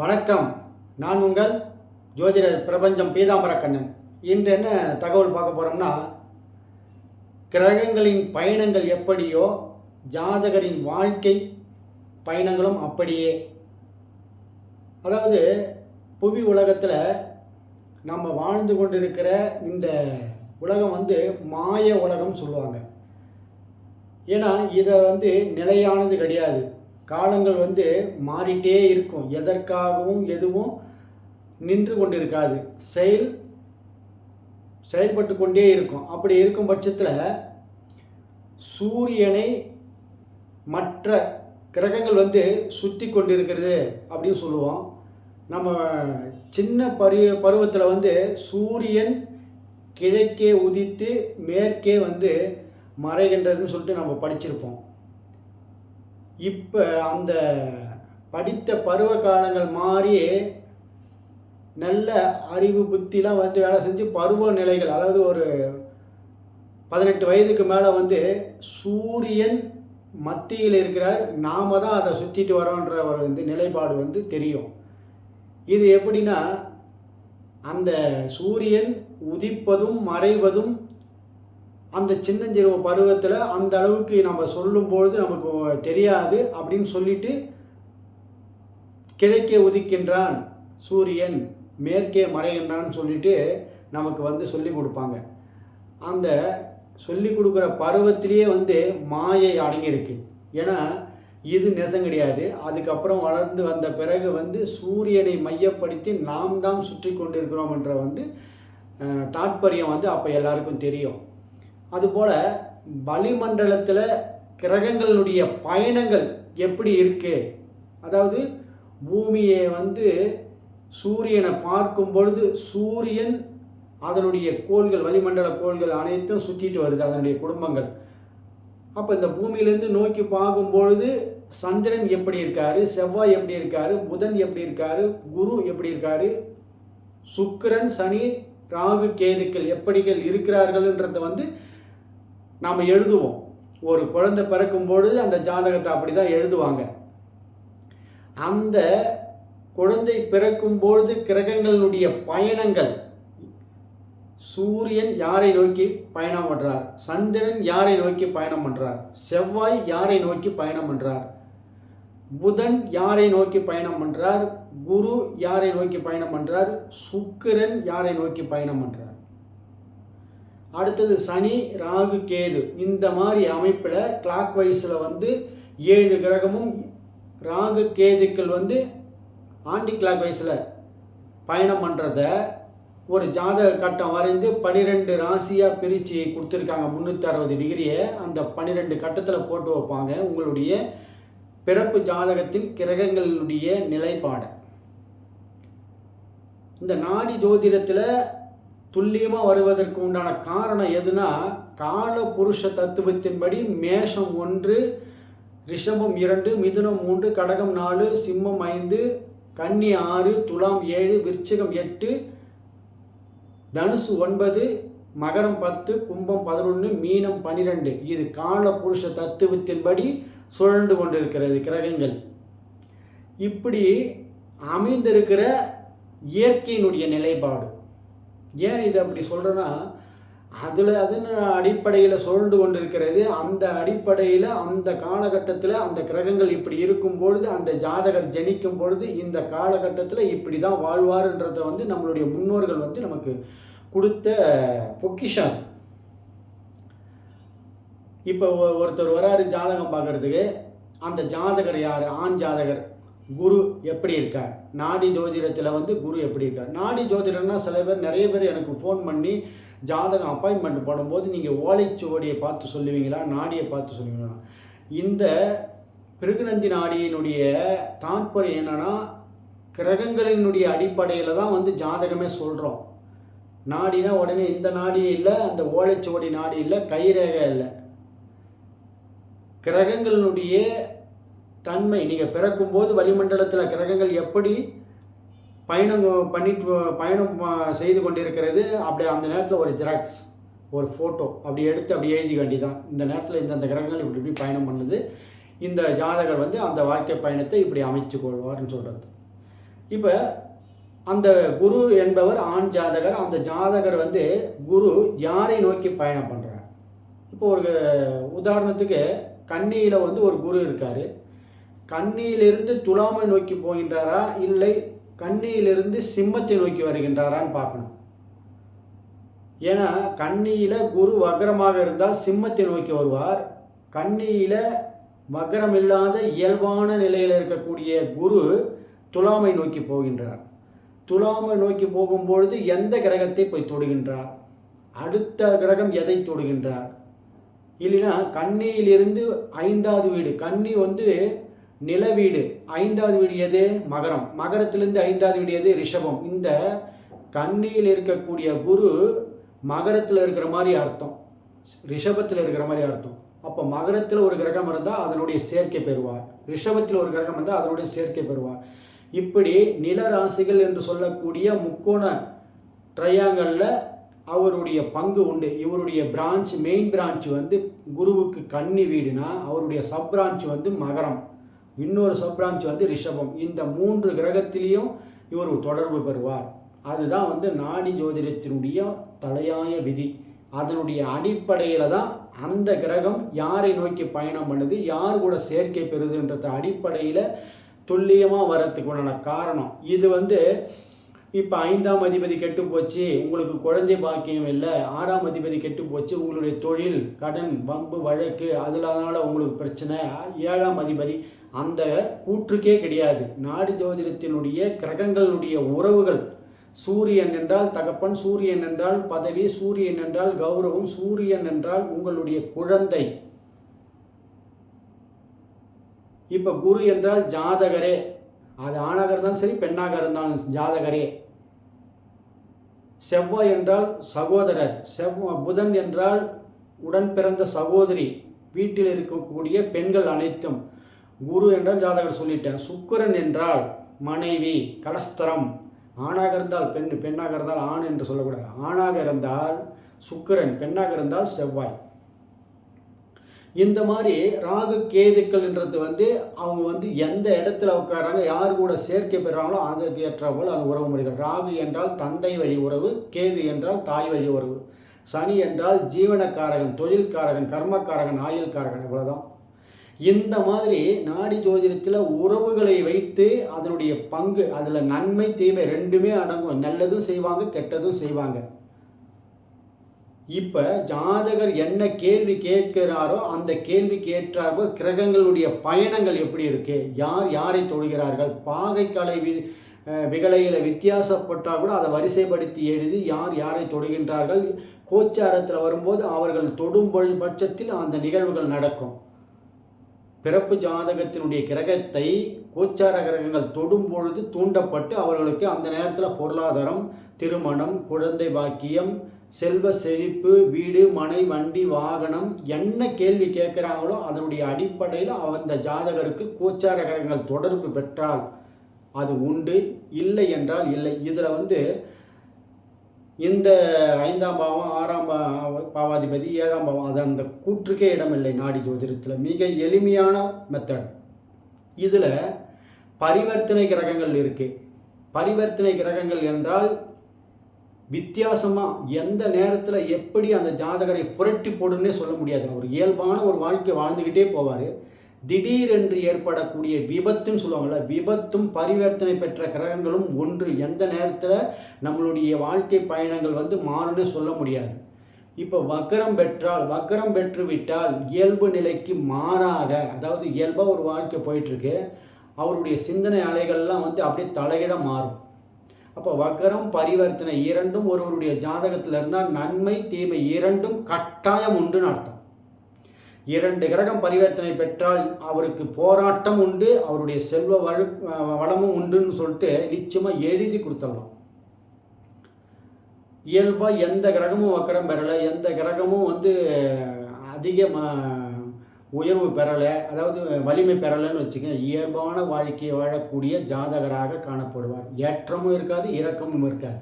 வணக்கம். நான் உங்கள் ஜோதிடர் பிரபஞ்சம் பீதாம்பரக்கண்ணன் இன்று என்ன தகவல் பார்க்க போகிறோம்னா கிரகங்களின் பயணங்கள் எப்படியோ ஜாதகரின் வாழ்க்கை பயணங்களும் அப்படியே. அதாவது புவி உலகத்தில் நம்ம வாழ்ந்து கொண்டிருக்கிற இந்த உலகம் வந்து மாய உலகம் சொல்லுவாங்க. ஏன்னா இதை வந்து நிலையானது கிடையாது. காலங்கள் வந்து மாறிட்டே இருக்கும். எதற்காகவும் எதுவும் நின்று கொண்டு இருக்காது செயல் செயல்பட்டு கொண்டே இருக்கும். அப்படி இருக்கும் பட்சத்தில் சூரியனை மற்ற கிரகங்கள் வந்து சுற்றி கொண்டிருக்கிறது அப்படின்னு சொல்லுவோம். நம்ம சின்ன பரு பருவத்தில் வந்து சூரியன் கிழக்கே உதித்து மேற்கே வந்து மறைகின்றதுன்னு சொல்லிட்டு நம்ம படிச்சிருப்போம். இப்போ அந்த படித்த பருவ காலங்கள் மாறி நல்ல அறிவு புத்திலாம் வந்து வேலை செஞ்சு பருவ நிலைகள் அதாவது ஒரு பதினெட்டு வயதுக்கு மேலே வந்து சூரியன் மத்தியில் இருக்கிறார். நாம தான் அதை சுற்றிட்டு வரோன்ற ஒரு வந்து நிலைப்பாடு வந்து தெரியும். இது எப்படின்னா அந்த சூரியன் உதிப்பதும் மறைவதும் அந்த சின்னஞ்சிறு பருவத்தில் அந்த அளவுக்கு நம்ம சொல்லும்பொழுது நமக்கு தெரியாது அப்படின்னு சொல்லிட்டு கிழக்கே உதிக்கின்றான் சூரியன் மேற்கே மறைகின்றான்னு சொல்லிட்டு நமக்கு வந்து சொல்லி கொடுப்பாங்க. அந்த சொல்லி கொடுக்குற பருவத்திலேயே வந்து மாயை அடங்கியிருக்கு. ஏன்னா இது நெசம் கிடையாது. அதுக்கப்புறம் வளர்ந்து வந்த பிறகு வந்து சூரியனை மையப்படுத்தி நாம் தான் சுற்றி கொண்டிருக்கிறோம் என்ற வந்து தாற்பயம் வந்து அப்போ எல்லாருக்கும் தெரியும். அதுபோல் வளிமண்டலத்தில் கிரகங்களுடைய பயணங்கள் எப்படி இருக்கு? அதாவது பூமியை வந்து சூரியனை பார்க்கும் பொழுது சூரியன் அதனுடைய கோள்கள் வளிமண்டல கோள்கள் அனைத்தும் சுற்றிட்டு வருது அதனுடைய குடும்பங்கள். அப்போ இந்த பூமியிலேருந்து நோக்கி பார்க்கும் பொழுது சந்திரன் எப்படி இருக்காரு? செவ்வாய் எப்படி இருக்காரு? புதன் எப்படி இருக்காரு? குரு எப்படி இருக்காரு? சுக்கிரன் சனி ராகு கேதுக்கள் எப்படிகள் இருக்கிறார்கள்ன்றத வந்து நாம் எழுதுவோம். ஒரு குழந்தை பிறக்கும்பொழுது அந்த ஜாதகத்தை அப்படி தான் எழுதுவாங்க. அந்த குழந்தை பிறக்கும்பொழுது கிரகங்களுடைய பயணங்கள். சூரியன் யாரை நோக்கி பயணம் பண்ணுறார் சந்திரன் யாரை நோக்கி பயணம் பண்ணுறார் செவ்வாய் யாரை நோக்கி பயணம் பண்ணுறார் புதன் யாரை நோக்கி பயணம் பண்ணுறார் குரு யாரை நோக்கி பயணம் பண்ணுறார் சுக்கிரன் யாரை நோக்கி பயணம் பண்ணுறார் அடுத்தது சனி ராகு கேது. இந்த மாதிரி அமைப்பில் கிளாக் வைஸில் வந்து ஏழு கிரகமும் ராகு கேதுக்கள் வந்து ஆண்டி கிளாக் வைஸில் பயணம் பண்ணுறத ஒரு ஜாதக கட்டம் வரைந்து பன்னிரெண்டு ராசியாக பிரித்து கொடுத்துருக்காங்க. முந்நூற்றி அறுபது டிகிரியை அந்த பன்னிரெண்டு கட்டத்தில் போட்டு வைப்பாங்க. உங்களுடைய பிறப்பு ஜாதகத்தின் கிரகங்களுடைய நிலைப்பாடு. இந்த நாடி ஜோதிடத்தில் துல்லியமாக வருவதற்கு உண்டான காரணம் எதுனா கால புருஷ தத்துவத்தின்படி மேஷம் ஒன்று ரிஷபம் இரண்டு மிதுனம் மூன்று கடகம் நாலு சிம்மம் ஐந்து கன்னி ஆறு துலாம் ஏழு விருச்சிகம் எட்டு தனுசு ஒன்பது மகரம் பத்து கும்பம் பதினொன்று மீனம் பனிரெண்டு. இது கால புருஷ தத்துவத்தின்படி சுழண்டு கொண்டிருக்கிறது கிரகங்கள். இப்படி அமைந்திருக்கிற இயற்கையினுடைய நிலைப்பாடு. ஏன் இது அப்படி சொல்கிறேன்னா அதில் அதன் அடிப்படையில் சுழண்டு கொண்டிருக்கிறது? அந்த அடிப்படையில் அந்த காலகட்டத்தில் அந்த கிரகங்கள் இப்படி இருக்கும் பொழுது அந்த ஜாதகர் ஜனிக்கும் பொழுது இந்த காலகட்டத்தில் இப்படி தான் வாழ்வாருன்றதை வந்து நம்மளுடைய முன்னோர்கள் வந்து நமக்கு கொடுத்த பொக்கிஷம். இப்போ ஒருத்தர் வராரு ஜாதகம் பார்க்கறதுக்கு. அந்த ஜாதகர் யார்? ஆண் ஜாதகர். குரு எப்படி இருக்கார்? நாடி ஜோதிடத்தில் வந்து குரு எப்படி இருக்கார்? நாடி ஜோதிடம்னா சில பேர் நிறைய பேர் எனக்கு ஃபோன் பண்ணி ஜாதகம் அப்பாயின்மெண்ட் போடும்போது நீங்கள் ஓலைச்சுவடியை பார்த்து சொல்லுவீங்களா? நாடியை பார்த்து சொல்லுவீங்களா? இந்த பிருகுநந்தி நாடியினுடைய தாற்பயம் என்னன்னா கிரகங்களினுடைய அடிப்படையில் தான் வந்து ஜாதகமே சொல்கிறோம் நாடினா உடனே இந்த நாடி இல்லை அந்த ஓலைச்சுவடி நாடி இல்லை கைரேகை இல்லை. கிரகங்களினுடைய தன்மை. நீங்கள் பிறக்கும்போது வளிமண்டலத்தில் கிரகங்கள் எப்படி பயணம் பண்ணிட்டு பயணம் செய்து கொண்டிருக்கிறது? அப்படி அந்த நேரத்தில் ஒரு ஜெராக்ஸ் ஒரு ஃபோட்டோ அப்படி எடுத்து அப்படி எழுதி வேண்டிதான் இந்த நேரத்தில் இந்தந்த கிரகங்கள் இப்படி இப்படி பயணம் பண்ணுது. இந்த ஜாதகர் வந்து அந்த வாழ்க்கை பயணத்தை இப்படி அமைச்சு கொள்வார்னு சொல்கிறது இப்போ அந்த குரு என்பவர் ஆண் ஜாதகர். அந்த ஜாதகர் வந்து குரு யாரை நோக்கி பயணம் பண்ணுறார் இப்போ ஒரு உதாரணத்துக்கு கன்னியில் வந்து ஒரு குரு இருக்கார். கண்ணியிலிருந்து துலாமை நோக்கி போகின்றாரா? இல்லை கண்ணியிலிருந்து சிம்மத்தை நோக்கி வருகின்றாரான்னு பார்க்கணும். ஏன்னா கண்ணியில் குரு வக்ரமாக இருந்தால் சிம்மத்தை நோக்கி வருவார். கண்ணியில் வக்ரம் இல்லாத இயல்பான நிலையில் இருக்கக்கூடிய குரு துலாமை நோக்கி போகின்றார். துலாமை நோக்கி போகும்பொழுது எந்த கிரகத்தை போய் தொடுகின்றார்? அடுத்த கிரகம் எதை தொடுகின்றார்? இல்லைன்னா கண்ணியிலிருந்து ஐந்தாவது வீடு கண்ணி வந்து நில வீடு ஐந்தாவது வீடு எது? மகரம். மகரத்திலிருந்து ஐந்தாவது வீடு எது? ரிஷபம். இந்த கன்னியில் இருக்கக்கூடிய குரு மகரத்தில் இருக்கிற மாதிரி அர்த்தம். ரிஷபத்தில் இருக்கிற மாதிரி அர்த்தம். அப்போ மகரத்தில் ஒரு கிரகம் இருந்தால் அதனுடைய சேர்க்கை பெறுவார். ரிஷபத்தில் ஒரு கிரகம் இருந்தால் அதனுடைய சேர்க்கை பெறுவார். இப்படி நில ராசிகள் என்று சொல்லக்கூடிய முக்கோண ட்ரையாங்கலில் அவருடைய பங்கு உண்டு. இவருடைய பிரான்ச் மெயின் பிரான்ச் வந்து குருவுக்கு கன்னி வீடுனா அவருடைய சப் பிரான்ச் வந்து மகரம். இன்னொரு சப்ரான்ச் வந்து ரிஷபம். இந்த மூன்று கிரகத்திலையும் இவர் தொடர்பு பெறுவார். அதுதான் வந்து நாடி ஜோதிடத்தினுடைய தலையாய விதி. அதனுடைய அடிப்படையில் தான் அந்த கிரகம் யாரை நோக்கி பயணம் பண்ணுது யார் கூட சேர்க்கை பெறுதுன்றத அடிப்படையில் துல்லியமாக வரத்துக்கு உண்டான காரணம். இது வந்து இப்போ ஐந்தாம் அதிபதி கெட்டு போச்சு உங்களுக்கு குழந்தை பாக்கியம் இல்லை ஆறாம் அதிபதி கெட்டு போச்சு உங்களுடைய தொழில் கடன் வம்பு வழக்கு அதில் அதனால் உங்களுக்கு பிரச்சனை ஏழாம் அதிபதி அந்த கூற்றுக்கே கிடையாது. நாடி ஜோதிடத்தினுடைய கிரகங்களுடைய உறவுகள். சூரியன் என்றால் தகப்பன் சூரியன் என்றால் பதவி சூரியன் என்றால் கௌரவம் சூரியன் என்றால் உங்களுடைய குழந்தை. இப்போ குரு என்றால் ஜாதகரே. அது ஆணாக இருந்தாலும் சரி பெண்ணாக இருந்தாலும் ஜாதகரே. செவ்வாய் என்றால் சகோதரர். செவ்வ புதன் என்றால் உடன் பிறந்த சகோதரி. வீட்டில் இருக்கக்கூடிய பெண்கள் அனைத்தும். குரு என்றால் ஜாதகர் சொல்லிட்டேன். சுக்கிரன் என்றால் மனைவி கடஸ்தரம் ஆணாக இருந்தால் பெண் பெண்ணாக இருந்தால் ஆண் என்று சொல்லக்கூடாது. ஆணாக இருந்தால் சுக்கரன் பெண்ணாக இருந்தால் செவ்வாய். இந்த மாதிரி ராகு கேதுக்கள்ன்றது வந்து அவங்க வந்து எந்த இடத்துல உட்காராங்க யார் கூட சேர்க்கை பெறாங்களோ அதற்கு ஏற்ற போல் அந்த உறவு முறைகள். ராகு என்றால் தந்தை வழி உறவு கேது என்றால் தாய் வழி உறவு. சனி என்றால் ஜீவனக்காரகன் தொழில்காரகன் கர்மக்காரகன் ஆயுள்காரகன் இவ்வளோதான் இந்த மாதிரி நாடி ஜோதிடத்தில் உறவுகளை வைத்து அதனுடைய பங்கு அதில் நன்மை தீமை ரெண்டுமே அடங்கும். நல்லதும் செய்வாங்க கெட்டதும் செய்வாங்க. இப்போ ஜாதகர் என்ன கேள்வி கேட்கிறாரோ அந்த கேள்வி ஏற்றாற்போல் கிரகங்களுடைய பயணங்கள் எப்படி இருக்கு? யார் யாரை தொழுகிறார்கள் பாகைக்கலை வி விகலையில் வித்தியாசப்பட்டால் கூட அதை வரிசைப்படுத்தி எழுதி யார் யாரை தொடுகின்றார்கள்? கோச்சாரத்தில் வரும்போது அவர்கள் தொடும் பட்சத்தில் அந்த நிகழ்வுகள் நடக்கும். பிறப்பு ஜாதகத்தினுடைய கிரகத்தை கோச்சார கிரகங்கள் தொடும் பொழுது தூண்டப்பட்டு அவர்களுக்கு அந்த நேரத்தில் பொருளாதாரம் திருமணம் குழந்தை பாக்கியம் செல்வ செழிப்பு வீடு மனை வண்டி வாகனம் என்ன கேள்வி கேட்குறாங்களோ அதனுடைய அடிப்படையில் அந்த ஜாதகருக்கு கோச்சார கிரகங்கள் தொடர்பு பெற்றால் அது உண்டு இல்லை என்றால் இல்லை. இதில் வந்து இந்த ஐந்தாம் பாவம் ஆறாம் பாவாதிபதி ஏழாம் பாவம் அது அந்த கூற்றுக்கே இடமில்லை நாடி ஜோதிடத்தில். மிக எளிமையான மெத்தட் இதில் பரிவர்த்தனை கிரகங்கள் இருக்குது பரிவர்த்தனை கிரகங்கள் என்றால் வித்தியாசமாக எந்த நேரத்தில் எப்படி அந்த ஜாதகரை புரட்டி போடுன்னே சொல்ல முடியாது. அவர் இயல்பான ஒரு வாழ்க்கை வாழ்ந்துக்கிட்டே போவார். திடீரென்று ஏற்படக்கூடிய விபத்துன்னு சொல்லுவாங்கள்ல விபத்தும் பரிவர்த்தனை பெற்ற கிரகங்களும் ஒன்று. எந்த நேரத்தில் நம்மளுடைய வாழ்க்கை பயணங்கள் வந்து மாறுன்னு சொல்ல முடியாது. இப்போ வக்கரம் பெற்றால் வக்கரம் பெற்று விட்டால் இயல்பு நிலைக்கு மாறாக அதாவது இயல்பாக ஒரு வாழ்க்கை போயிட்டுருக்கு அவருடைய சிந்தனை அலைகள்லாம் வந்து அப்படியே தலையிட மாறும். அப்போ வக்கரம் பரிவர்த்தனை இரண்டும் ஒருவருடைய ஜாதகத்தில் இருந்தால் நன்மை தீமை இரண்டும் கட்டாயம் உண்டுன்னு அர்த்தம். இரண்டு கிரகம் பரிவர்த்தனை பெற்றால் அவருக்கு போராட்டம் உண்டு அவருடைய செல்வ வழு வளமும் உண்டுன்னு சொல்லிட்டு நிச்சயமாக எழுதி கொடுத்துடலாம் இயல்பாக எந்த கிரகமும் வக்கரம் பெறலை எந்த கிரகமும் வந்து அதிக உயர்வு பெறலை அதாவது வலிமை பெறலைன்னு வச்சுக்கோங்க இயல்பான வாழ்க்கையை வாழக்கூடிய ஜாதகராக காணப்படுவார். ஏற்றமும் இருக்காது இறக்கமும் இருக்காது.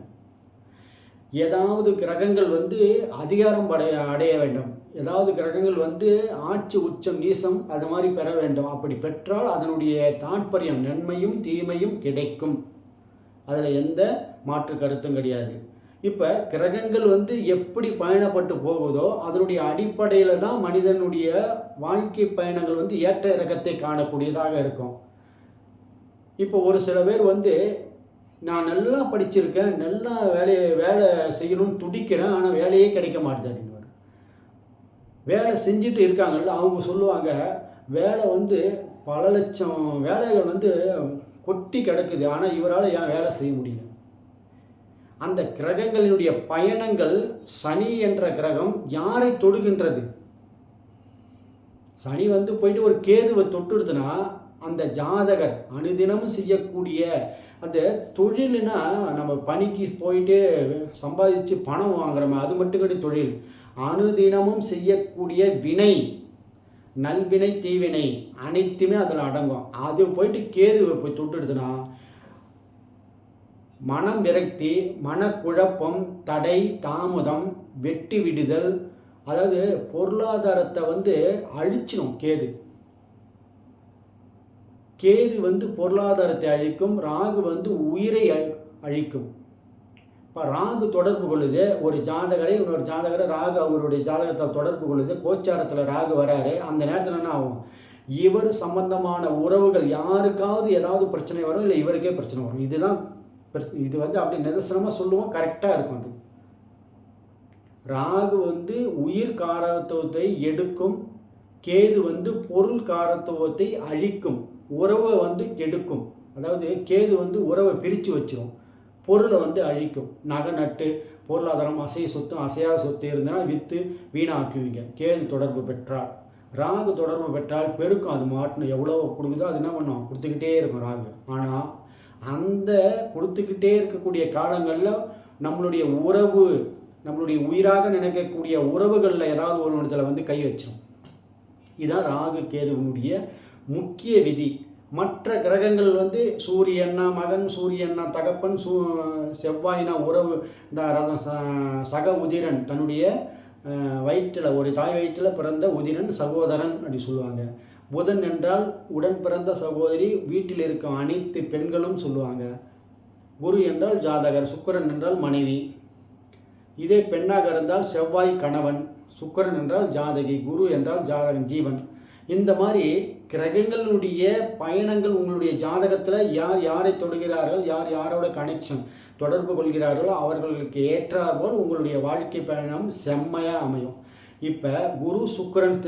ஏதாவது கிரகங்கள் வந்து அதிகாரம் படைய அடைய வேண்டும். ஏதாவது கிரகங்கள் வந்து ஆட்சி உச்சம் நீசம் அது மாதிரி பெற வேண்டும். அப்படி பெற்றால் அதனுடைய தாற்பயம் நன்மையும் தீமையும் கிடைக்கும். அதில் எந்த மாற்று கருத்தும் கிடையாது. இப்போ கிரகங்கள் வந்து எப்படி பயணப்பட்டு போகுதோ அதனுடைய அடிப்படையில் தான் மனிதனுடைய வாழ்க்கை பயணங்கள் வந்து ஏற்ற இறக்கத்தை காணக்கூடியதாக இருக்கும். இப்போ ஒரு சில பேர் வந்து நான் நல்லா படிச்சிருக்கேன் நல்லா வேலையை வேலை செய்யணும்னு துடிக்கிறேன் ஆனால் வேலையே கிடைக்க மாட்டேது அப்படின்னு வேலை செஞ்சுட்டு இருக்காங்கல்ல அவங்க சொல்லுவாங்க வேலை வந்து பல லட்சம் வேலைகள் வந்து கொட்டி கிடக்குது ஆனால் இவரால் ஏன் வேலை செய்ய முடியல? அந்த கிரகங்களினுடைய பயணங்கள் சனி என்ற கிரகம் யாரை தொடுகின்றது? சனி வந்து போயிட்டு ஒரு கேதுவை தொட்டுடுதுன்னா அந்த ஜாதகர் அனுதினமும் செய்யக்கூடிய அந்த தொழில்னா நம்ம பணிக்கு போயிட்டு சம்பாதிச்சு பணம் வாங்குறோமே அது மட்டும் கிடையாது தொழில். அனுதினமும் செய்யக்கூடிய வினை நல்வினை தீவினை அனைத்துமே அதில் அடங்கும். அது போயிட்டு கேது போய் தொட்டுடுதுன்னா மனம் விரக்தி மனக்குழப்பம் தடை தாமதம் வெட்டி விடுதல் அதாவது பொருளாதாரத்தை வந்து அழிச்சிடும் கேது. கேது வந்து பொருளாதாரத்தை அழிக்கும் ராகு வந்து உயிரை அழி- அழிக்கும். இப்போ ராகு தொடர்பு கொள்ளுது ஒரு ஜாதகரை இன்னொரு ஜாதகரை ராகு அவருடைய ஜாதகத்தை தொடர்பு கொள்ளுது கோச்சாரத்தில் ராகு வராரு அந்த நேரத்தில் என்ன ஆகும்? இவர் சம்பந்தமான உறவுகள் யாருக்காவது ஏதாவது பிரச்சனை வரும் இல்லை இவருக்கே பிரச்சனை வரும். இதுதான் இது வந்து அப்படி நிதர்சனமாக சொல்லுவோம் கரெக்டாக இருக்கும் அது. ராகு வந்து உயிர் காரத்துவத்தை எடுக்கும் கேது வந்து பொருள் காரத்துவத்தை அழிக்கும். உறவை வந்து கெடுக்கும். அதாவது கேது வந்து உறவை பிரித்து வச்சிரும். பொருளை வந்து அழிக்கும். நகை நட்டு பொருளாதாரம் அசைய சொத்து அசையாத சொத்து இருந்தனா விற்று வீணாக்குவீங்க. கேது தொடர்பு பெற்றால். ராகு தொடர்பு பெற்றால் பெருக்கும் அது மாட்டணும் எவ்வளோ கொடுக்குதோ அது என்ன பண்ணும்? கொடுத்துக்கிட்டே இருக்கும் ராகு. ஆனால் அந்த கொடுத்துக்கிட்டே இருக்கக்கூடிய காலங்களில் நம்மளுடைய உறவு நம்மளுடைய உயிராக நினைக்கக்கூடிய உறவுகளில் ஏதாவது ஒரு இடத்துல வந்து கை வச்சிடும் இதுதான் ராகு கேதுவனுடைய முக்கிய விதி. மற்ற கிரகங்கள் வந்து சூரியன்னா மகன் சூரியன்னா தகப்பன் சூ செவ்வாய்னா உறவு இந்த ரதம் ச- சக உதிரன் தன்னுடைய வயிற்றில் ஒரு தாய் வயிற்றில் பிறந்த உதிரன் சகோதரன் அப்படி சொல்லுவாங்க. புதன் என்றால் உடன் பிறந்த சகோதரி வீட்டில் இருக்கும் அனைத்து பெண்களும் சொல்லுவாங்க. குரு என்றால் ஜாதகர் சுக்கிரன் என்றால் மனைவி. இதே பெண்ணாக இருந்தால் செவ்வாய் கணவன் சுக்கிரன் என்றால் ஜாதகி குரு என்றால் ஜாதகன் ஜீவன். இந்த மாதிரி கிரகங்களுடைய பயணங்கள் உங்களுடைய ஜாதகத்தில் யார் யாரை தொடுகிறார்கள் யார் யாரோட கனெக்ஷன் தொடர்பு கொள்கிறார்களோ அவர்களுக்கு ஏற்றாற்போல் உங்களுடைய வாழ்க்கை பயணம் செம்மையாக அமையும். இப்போ குரு சுக்கரன்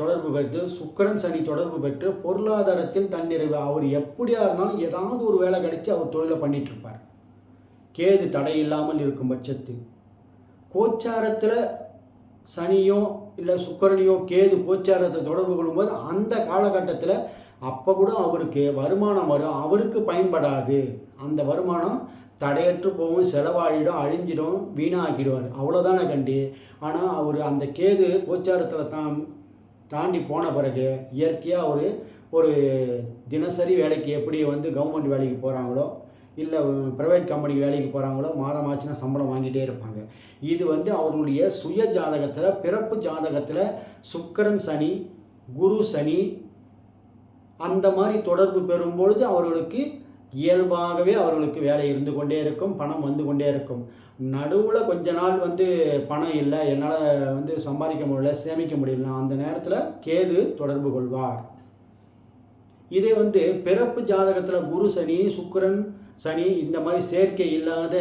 தொடர்பு பெற்று சுக்கிரன் சனி தொடர்பு பெற்று பொருளாதாரத்தில் தன்னிறைவு அவர் எப்படியா இருந்தாலும் ஏதாவது ஒரு வேலை கிடைச்சி அவர் தொழிலை பண்ணிகிட்ருப்பார் கேது தடை இல்லாமல் இருக்கும் பட்சத்தில். கோச்சாரத்தில் சனியோ இல்லை சுக்கரனையும் கேது கோச்சாரத்தை தொடர்பு கொள்ளும்போது அந்த காலகட்டத்தில் அப்போ கூட அவருக்கு வருமானம் வரும். அவருக்கு பயன்படாது. அந்த வருமானம் தடையற்று போகும் செலவாகிடும் அழிஞ்சிடும் வீணாக்கிடுவார். அவ்வளோதானே கண்டி. ஆனால் அவர் அந்த கேது கோச்சாரத்தில் தான் தாண்டி போன பிறகு இயற்கையாக அவர் ஒரு தினசரி வேலைக்கு எப்படி வந்து கவர்மெண்ட் வேலைக்கு போகிறாங்களோ இல்லை ப்ரைவேட் கம்பெனிக்கு வேலைக்கு போகிறாங்களோ மாதம் ஆச்சுன்னா சம்பளம் வாங்கிட்டே இருப்பாங்க. இது வந்து அவர்களுடைய சுய ஜாதகத்தில் பிறப்பு ஜாதகத்தில் சுக்கரன் சனி குரு சனி அந்த மாதிரி தொடர்பு பெறும்பொழுது அவர்களுக்கு இயல்பாகவே அவர்களுக்கு வேலை இருந்து கொண்டே இருக்கும் பணம் வந்து கொண்டே இருக்கும். நடுவில் கொஞ்ச நாள் வந்து பணம் இல்லை என்னால் வந்து சம்பாதிக்க முடியல சேமிக்க முடியல அந்த நேரத்தில் கேது தொடர்பு கொள்வார். இதே வந்து பிறப்பு ஜாதகத்தில் குரு சனி சுக்கரன் சனி இந்த மாதிரி சேர்க்கை இல்லாத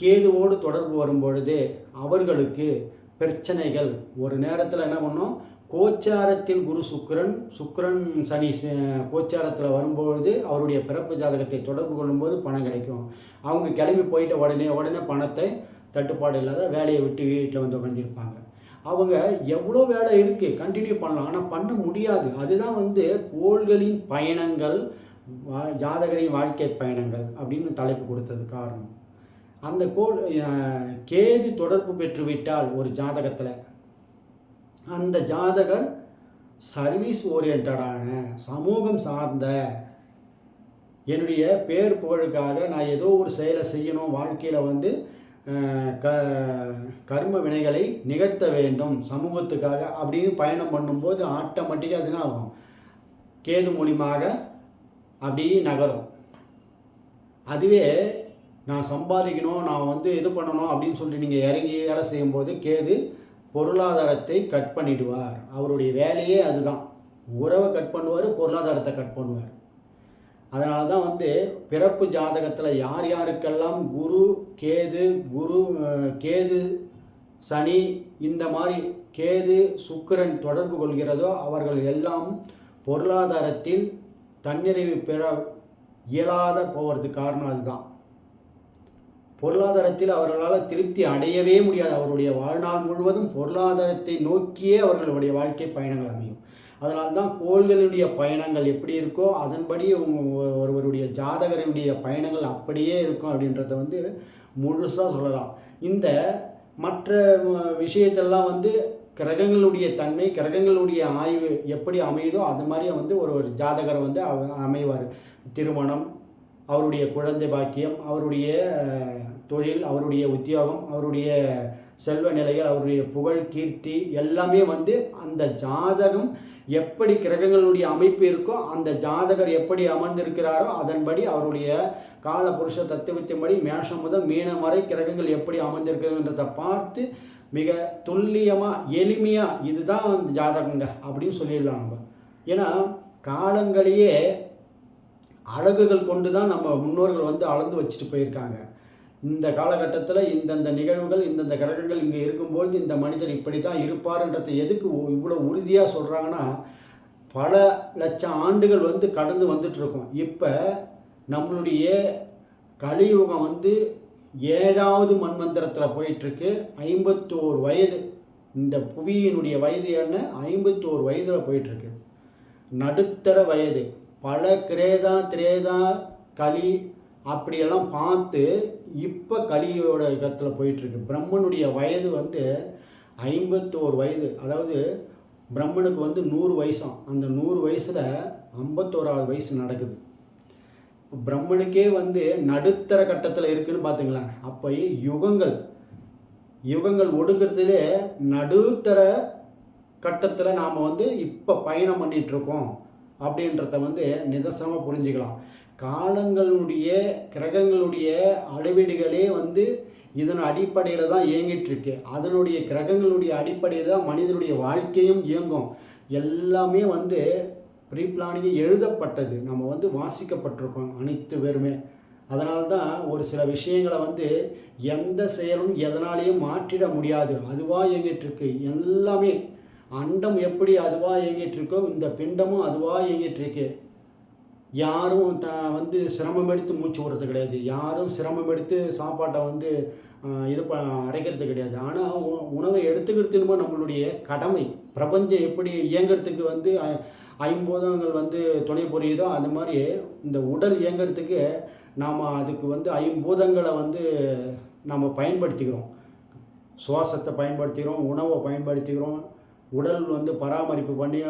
கேதுவோடு தொடர்பு வரும்பொழுது அவர்களுக்கு பிரச்சனைகள். ஒரு நேரத்தில் என்ன பண்ணோம்? கோச்சாரத்தில் குரு சுக்கரன் சுக்கரன் சனி கோச்சாரத்தில் வரும்பொழுது அவருடைய பிறப்பு ஜாதகத்தை தொடர்பு கொள்ளும்போது பணம் கிடைக்கும். அவங்க கிளம்பி போயிட்ட உடனே உடனே பணத்தை தட்டுப்பாடு இல்லாத வேலையை விட்டு வீட்டில் வந்து உட்காந்துருப்பாங்க அவங்க எவ்வளோ வேலை இருக்குது கண்டினியூ பண்ணலாம். ஆனால் பண்ண முடியாது. அதுதான் வந்து கோள்களின் பயணங்கள் ஜாதகரின் வாழ்க்கை பயணங்கள் அப்படின்னு தலைப்பு கொடுத்தது காரணம். அந்த கோ கேது தொடர்பு பெற்றுவிட்டால் ஒரு ஜாதகத்தில். அந்த ஜாதகர் சர்வீஸ் ஓரியன்டான சமூகம் சார்ந்த என்னுடைய பேர் புகழுக்காக நான் ஏதோ ஒரு செயலை செய்யணும் வாழ்க்கையில் வந்து க கர்ம வினைகளை நிகழ்த்த வேண்டும் சமூகத்துக்காக அப்படின்னு பயணம் பண்ணும்போது ஆட்டோமேட்டிக்காக அது என்ன ஆகும்? கேது மூலியமாக அப்படியே நகரும். அதுவே நான் சம்பாதிக்கணும் நான் வந்து இது பண்ணணும் அப்படின்னு சொல்லி நீங்கள் இறங்கி வேலை செய்யும்போது கேது பொருளாதாரத்தை கட் பண்ணிடுவார். அவருடைய வேலையே அதுதான். உறவை கட் பண்ணுவார் பொருளாதாரத்தை கட் பண்ணுவார். அதனால தான் வந்து பிறப்பு ஜாதகத்தில் யார் யாருக்கெல்லாம் குரு கேது குரு கேது சனி இந்த மாதிரி கேது சுக்கரன் தொடர்பு கொள்கிறதோ அவர்கள் எல்லாம் பொருளாதாரத்தில் தன்னிறைவு பெற இயலாத போகிறதுக்கு காரணம் அதுதான். பொருளாதாரத்தில் அவர்களால் திருப்தி அடையவே முடியாது. அவருடைய வாழ்நாள் முழுவதும் பொருளாதாரத்தை நோக்கியே அவர்களுடைய வாழ்க்கை பயணங்கள் அமையும். அதனால் தான் கோள்களுடைய பயணங்கள் எப்படி இருக்கோ அதன்படி ஒருவருடைய ஜாதகரினுடைய பயணங்கள் அப்படியே இருக்கும் அப்படின்றத வந்து முழுசாக சொல்லலாம். இந்த மற்ற விஷயத்தெல்லாம் வந்து கிரகங்களுடைய தன்மை கிரகங்களுடைய ஆய்வு எப்படி அமையுதோ அது மாதிரி வந்து ஒரு ஒரு ஜாதகர் வந்து அவ- அமைவார். திருமணம் அவருடைய குழந்தை பாக்கியம் அவருடைய தொழில் அவருடைய உத்தியோகம் அவருடைய செல்வ நிலைகள் அவருடைய புகழ் கீர்த்தி எல்லாமே வந்து அந்த ஜாதகம் எப்படி கிரகங்களுடைய அமைப்பு இருக்கோ அந்த ஜாதகர் எப்படி அமர்ந்திருக்கிறாரோ அதன்படி அவருடைய கால புருஷ தத்துவத்தின்படி மேஷம் முதல் மீனம் வரை கிரகங்கள் எப்படி அமர்ந்திருக்கிறதுன்றதை பார்த்து மிக துல்லியமாக எளிமையாக இதுதான் வந்து ஜாதகங்க அப்படின்னு சொல்லிடலாம் நம்ம. ஏன்னா காலங்களையே அழகுகள் கொண்டு தான் நம்ம முன்னோர்கள் வந்து அளந்து வச்சுட்டு போயிருக்காங்க. இந்த காலகட்டத்தில் இந்தந்த நிகழ்வுகள் இந்தந்த கிரகங்கள் இங்கே இருக்கும்பொழுது இந்த மனிதர் இப்படி தான் இருப்பார்ன்றதை எதுக்கு இவ்வளோ உறுதியாக சொல்கிறாங்கன்னா பல லட்சம் ஆண்டுகள் வந்து கடந்து வந்துட்டுருக்கோம். இப்போ நம்மளுடைய கலியுகம் வந்து ஏழாவது மண்மந்திரத்தில் போயிட்டுருக்கு. ஐம்பத்தோரு வயது. இந்த புவியினுடைய வயது என்ன? ஐம்பத்தோரு வயதில் போயிட்டுருக்கு. நடுத்தர வயது. பல கிரேதா திரேதா கலி அப்படியெல்லாம் பார்த்து இப்போ கலியோட யுகத்தில் போயிட்டுருக்கு. பிரம்மனுடைய வயது வந்து ஐம்பத்தோரு வயது. அதாவது பிரம்மனுக்கு வந்து நூறு வயசாம். அந்த நூறு வயசில் ஐம்பத்தோராவது வயசு நடக்குது. பிரம்மனுக்கே வந்து நடுத்தர கட்டத்தில் இருக்குதுன்னு பார்த்துங்களேன் அப்போ யுகங்கள் யுகங்கள் ஒடுக்கிறதுலே நடுத்தர கட்டத்தில் நாம் வந்து இப்போ பயணம் பண்ணிகிட்ருக்கோம் அப்படின்றத வந்து நிதர்சனமாக புரிஞ்சுக்கலாம். காலங்களுடைய கிரகங்களுடைய அளவீடுகளே வந்து இதன் அடிப்படையில் தான் இயங்கிட்டுருக்கு. அதனுடைய கிரகங்களுடைய அடிப்படையில் தான் மனிதனுடைய வாழ்க்கையும் இயங்கும். எல்லாமே வந்து ப்ரீப்ளானிங்க எழுதப்பட்டது. நம்ம வந்து வாசிக்கப்பட்டிருக்கோம் அனைத்து பேருமே. அதனால தான் ஒரு சில விஷயங்களை வந்து எந்த செயலும் எதனாலையும் மாற்றிட முடியாது. அதுவாக இயங்கிட்டுருக்கு. எல்லாமே அண்டம் எப்படி அதுவாக இயங்கிட்டுருக்கோ இந்த பிண்டமும் அதுவாக இயங்கிட்டுருக்கு. யாரும் த வந்து சிரமம் எடுத்து மூச்சு விடுறது கிடையாது. யாரும் சிரமம் எடுத்து சாப்பாட்டை வந்து இது ப அரைக்கிறது கிடையாது. ஆனால் உணவை எடுத்துக்கிறதுனுமோ நம்மளுடைய கடமை பிரபஞ்சம் எப்படி இயங்கிறதுக்கு வந்து ஐம்பூதங்கள் வந்து துணை புரியுதோ அந்த மாதிரி இந்த உடல் இயங்கிறதுக்கு நாம் அதுக்கு வந்து ஐம்பூதங்களை வந்து நம்ம பயன்படுத்திக்கிறோம். சுவாசத்தை பயன்படுத்திக்கிறோம் உணவை பயன்படுத்திக்கிறோம். உடல் வந்து பராமரிப்பு பண்ணி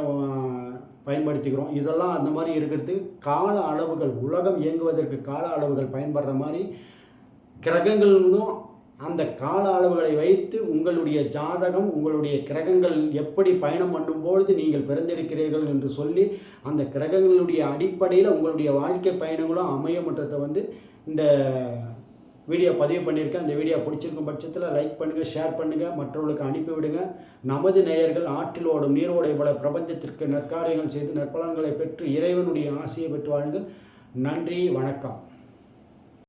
பயன்படுத்திக்கிறோம். இதெல்லாம் அந்த மாதிரி இருக்கிறதுக்கு கால அளவுகள் உலகம் இயங்குவதற்கு கால அளவுகள் பயன்படுற மாதிரி கிரகங்களும் அந்த கால அளவுகளை வைத்து உங்களுடைய ஜாதகம் உங்களுடைய கிரகங்கள் எப்படி பயணம் பண்ணும்பொழுது நீங்கள் பிறந்திருக்கிறீர்கள் என்று சொல்லி அந்த கிரகங்களுடைய அடிப்படையில் உங்களுடைய வாழ்க்கை பயணங்களும் அமையமன்றத்தை வந்து இந்த வீடியோ பதிவு பண்ணியிருக்கேன். அந்த வீடியோ பிடிச்சிருக்கும் பட்சத்தில் லைக் பண்ணுங்கள் ஷேர் பண்ணுங்கள் மற்றவர்களுக்கு அனுப்பிவிடுங்க நமது நேயர்கள் ஆற்றில் ஓடும் நீரோடை போல பிரபஞ்சத்திற்கு நற்காரியங்கள் செய்து நற்பலன்களை பெற்று இறைவனுடைய ஆசையை பெற்று வாழுங்கள். நன்றி வணக்கம்.